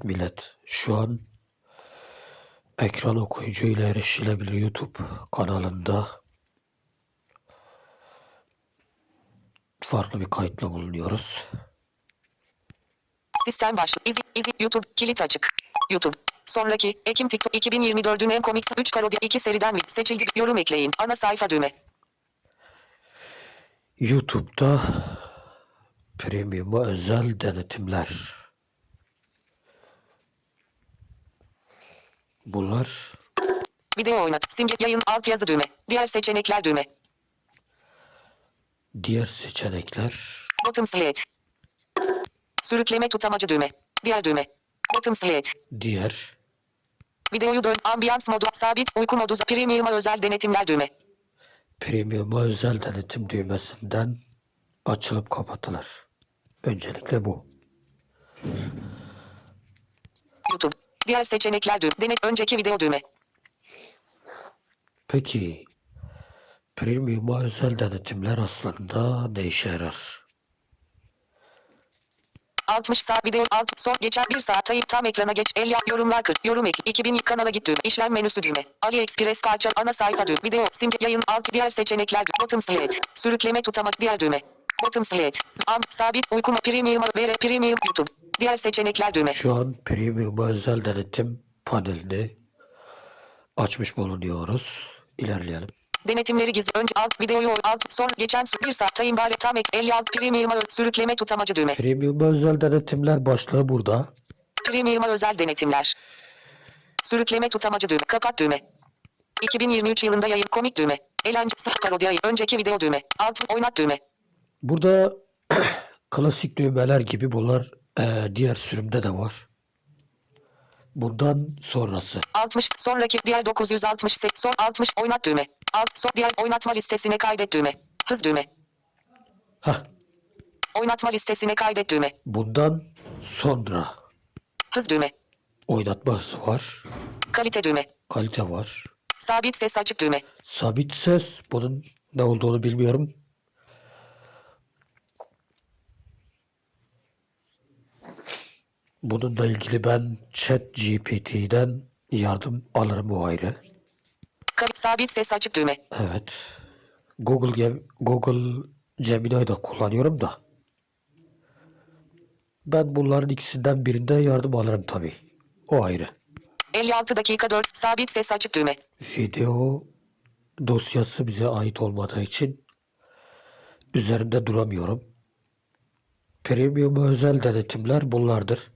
Evet millet, şu an ekran okuyucu ile erişilebilir YouTube kanalında farklı bir kayıtla bulunuyoruz. Sistem başlı. İzi, izi, YouTube, kilit açık. YouTube. Sonraki, Ekim TikTok 2024'ün en komik 3 parodi 2 seriden mi seçildi? Yorum ekleyin. Ana sayfa düğme. YouTube'da premium'a özel denetimler. Bunlar Video oynat. Simge yayın altyazı düğme. Diğer seçenekler düğme. diğer seçenekler. Bottom select. Sürükleme tutamacı düğme. Diğer düğme. Bottom select. Diğer Videoyu dön. Ambiyans modu. Sabit uyku modu. Premium'a özel denetimler düğme. premium'a özel denetim düğmesinden açılıp kapatılır. Öncelikle bu. YouTube. Diğer seçenekler düğme. Denet önceki video düğme. Peki premium'a özel denetimler aslında ne işe yarar? 60 saat video alt son geçen 1 saat tayip tam ekrana geç 50 yorumlar 40 yorum ek 2000 kanala git düğme işlem menüsü düğme AliExpress parça ana sayfa düğme video simge yayın alt diğer seçenekler düğme bottom select sürükleme tutamak diğer düğme bottom select am sabit uykuma premium vere premium YouTube diğer seçenekler düğme Şu an premium'a özel denetim panelini açmış bulunuyoruz. İlerleyelim. denetimleri gizli önce alt videoyu alt son geçen 1 saat tayım bari tam ek 56 premium sürükleme tutamacı düğme Premium'a özel denetimler başlığı burada. Premium'a özel denetimler. Sürükleme tutamacı düğme. Kapat düğme. 2023 yılında yayın komik düğme. Eğlence sah parodi ayı. Önceki video düğme. Alt oynat düğme. Burada klasik düğmeler gibi bunlar eee, diğer sürümde de var. Bundan sonrası. 60 sonraki diğer 968 son 60 oynat düğme. Alt son diğer oynatma listesine kaydet düğme. Hız düğme. Hah, Oynatma listesine kaydet düğme. bundan sonra Hız düğme. oynatma hızı var. Kalite düğme. Kalite var. Sabit ses açık düğme. Sabit ses bunun ne olduğunu bilmiyorum. Bununla ilgili ben Chat GPT'den yardım alırım o ayrı. Sabit ses açık düğme. Evet. Google Google Gemini'yi da kullanıyorum da. Ben bunların ikisinden birinde yardım alırım tabii. O ayrı. 56 dakika 4 sabit ses açık düğme. Video dosyası bize ait olmadığı için üzerinde duramıyorum. Premium özel denetimler bunlardır.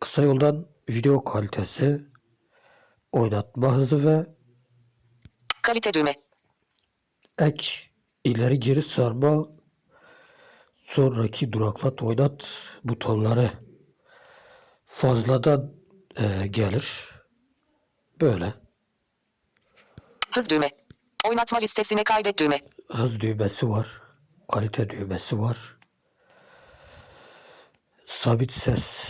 Kısa yoldan video kalitesi, oynatma hızı ve Kalite düğme. ek ileri geri sarma sonraki duraklat oynat butonları fazladan eee, gelir. Böyle. Hız düğme. Oynatma listesine kaydet düğme. hız düğmesi var. Kalite düğmesi var. Sabit ses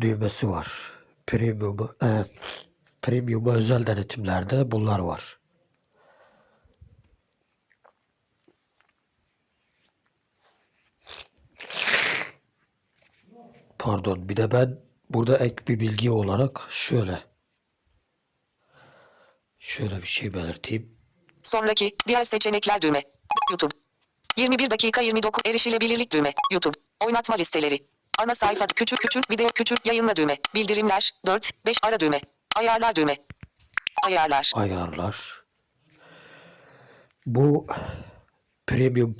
düğmesi var. Premium, e, premium özel denetimlerde bunlar var. Pardon bir de ben burada ek bir bilgi olarak şöyle şöyle bir şey belirteyim. Sonraki diğer seçenekler düğme. YouTube. 21 dakika 29 erişilebilirlik düğme. YouTube. Oynatma listeleri. Ana sayfa küçük küçük video küçük yayınla düğme. Bildirimler 4 5 ara düğme. Ayarlar düğme. Ayarlar. ayarlar. Bu premium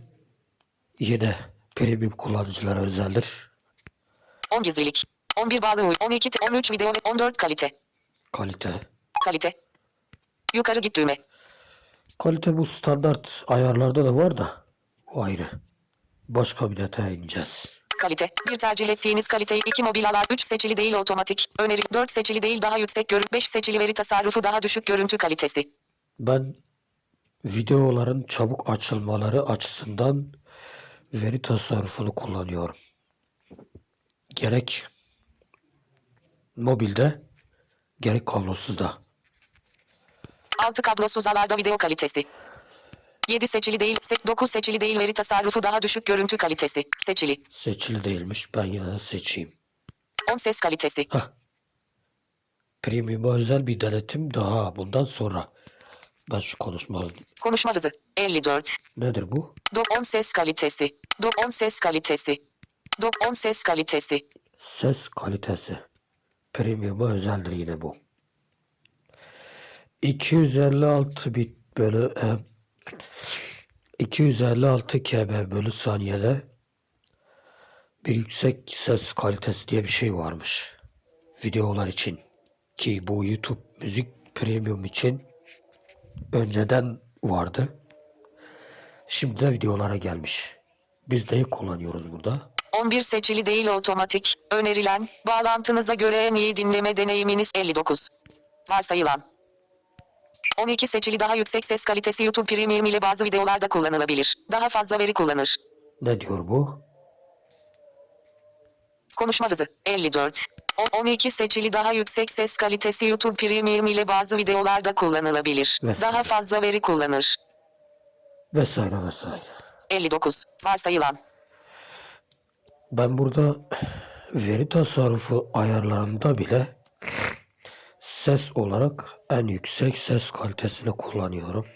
yine premium kullanıcılara özeldir. 10 gizlilik. 11 bağlı uy. 12 te- 13 video ve 14 kalite. Kalite. Kalite. Yukarı git düğme. Kalite bu standart ayarlarda da var da o ayrı. Başka bir detaya ineceğiz. Kalite. Bir tercih ettiğiniz kaliteyi 2 mobil alar 3 seçili değil otomatik. Öneri 4 seçili değil daha yüksek görüntü 5 seçili veri tasarrufu daha düşük görüntü kalitesi. Ben videoların çabuk açılmaları açısından veri tasarrufunu kullanıyorum. Gerek mobilde gerek kablosuzda. 6 kablosuz alarda video kalitesi. 7 seçili değil, 9 seçili değil veri tasarrufu daha düşük görüntü kalitesi. Seçili. Seçili değilmiş. Ben yine de seçeyim. 10 ses kalitesi. Hah. Premium'a özel bir denetim daha bundan sonra. Ben şu konuşmazdım. Konuşma hızı 54. Nedir bu? Do 10 ses kalitesi. Do 10 ses kalitesi. Do 10 ses kalitesi. Ses kalitesi. Premium'a özeldir yine bu. 256 bit bölü e, 256 KB bölü saniyede bir yüksek ses kalitesi diye bir şey varmış. Videolar için. Ki bu YouTube müzik premium için önceden vardı. Şimdi de videolara gelmiş. Biz neyi kullanıyoruz burada? 11 seçili değil otomatik. Önerilen, bağlantınıza göre en iyi dinleme deneyiminiz 59. Varsayılan. 12 seçili daha yüksek ses kalitesi YouTube Premium ile bazı videolarda kullanılabilir. Daha fazla veri kullanır. Ne diyor bu? Konuşma hızı 54. O- 12 seçili daha yüksek ses kalitesi YouTube Premium ile bazı videolarda kullanılabilir. Vesaire. Daha fazla veri kullanır. Vesaire vesaire. 59. Varsayılan. Ben burada veri tasarrufu ayarlarında bile ses olarak en yüksek ses kalitesini kullanıyorum.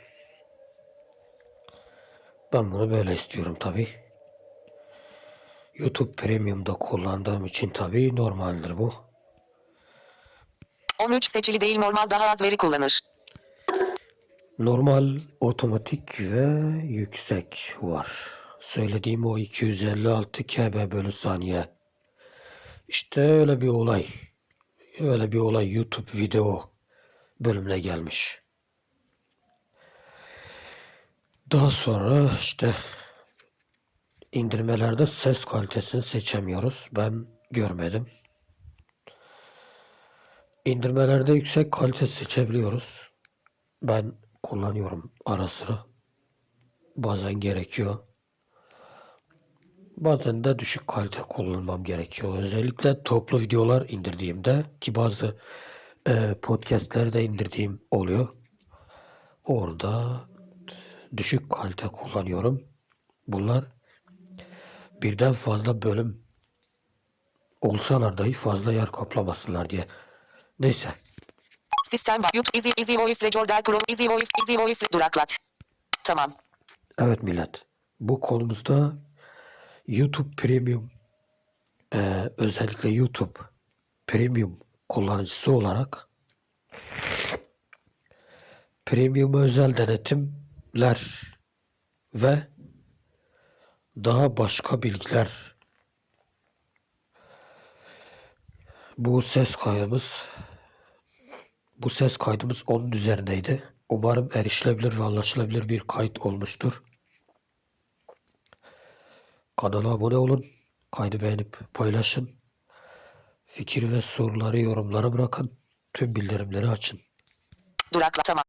Ben bunu böyle istiyorum tabi. YouTube Premium'da kullandığım için tabi normaldir bu. 13 seçili değil normal daha az veri kullanır. Normal, otomatik ve yüksek var. Söylediğim o 256 KB bölü saniye. İşte öyle bir olay. Öyle bir olay YouTube video bölümüne gelmiş. Daha sonra işte indirmelerde ses kalitesini seçemiyoruz. Ben görmedim. İndirmelerde yüksek kalite seçebiliyoruz. Ben kullanıyorum ara sıra. Bazen gerekiyor. Bazen de düşük kalite kullanmam gerekiyor. Özellikle toplu videolar indirdiğimde ki bazı e, podcastleri de indirdiğim oluyor. Orada düşük kalite kullanıyorum. Bunlar birden fazla bölüm olsalar dahi fazla yer kaplamasınlar diye. Neyse. Sistem var. YouTube Easy, Easy Voice Recorder Pro Easy Voice Easy Voice duraklat. Tamam. Evet millet. Bu konumuzda YouTube Premium eee, özellikle YouTube Premium kullanıcısı olarak Premium özel denetimler ve daha başka bilgiler bu ses kaydımız bu ses kaydımız onun üzerindeydi. Umarım erişilebilir ve anlaşılabilir bir kayıt olmuştur. Kanala abone olun. Kaydı beğenip paylaşın. Fikir ve soruları yorumlara bırakın. Tüm bildirimleri açın. Durakla. Tamam.